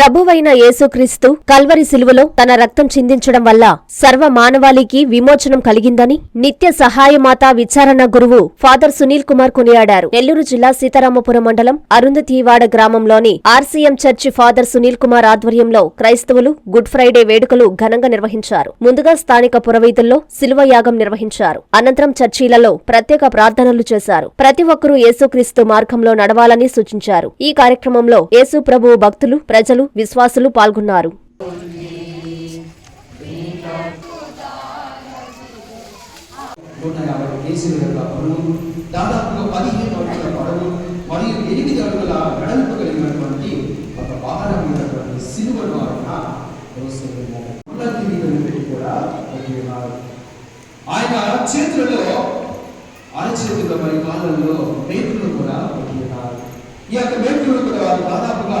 ప్రభువైన యేసుక్రీస్తు కల్వరి శిలువలో తన రక్తం చిందించడం వల్ల సర్వ మానవాళికి విమోచనం కలిగిందని నిత్య సహాయమాత విచారణ గురువు ఫాదర్ సునీల్ కుమార్ కొనియాడారు. నెల్లూరు జిల్లా సీతారామపురం మండలం అరుంధతీవాడ గ్రామంలోని RCM church father Sunil Kumar ఆధ్వర్యంలో క్రైస్తవులు గుడ్ ఫ్రైడే వేడుకలు ఘనంగా నిర్వహించారు. ముందుగా స్థానిక పురవైతుల్లో శిలువ యాగం నిర్వహించారు. అనంతరం చర్చీలలో ప్రత్యేక ప్రార్థనలు చేశారు. ప్రతి ఒక్కరూ యేసుక్రీస్తు మార్గంలో నడవాలని సూచించారు. ఈ కార్యక్రమంలో యేసు ప్రభువు భక్తులు ప్రజలు విశ్వాసులు పాల్గొన్నారు. దాదాపుగా పదిహేను అడుగుల పొడవు మరియు ఎనిమిది అడుగుల వెడల్పు కలిగినటువంటి ఒక సిలువను ఆయన పెట్టి కూడా ఆయన చేతులలో అరచేతుల మరి కాలంలో మేకులు కూడా ఈ యొక్క మేకులు కూడా దాదాపుగా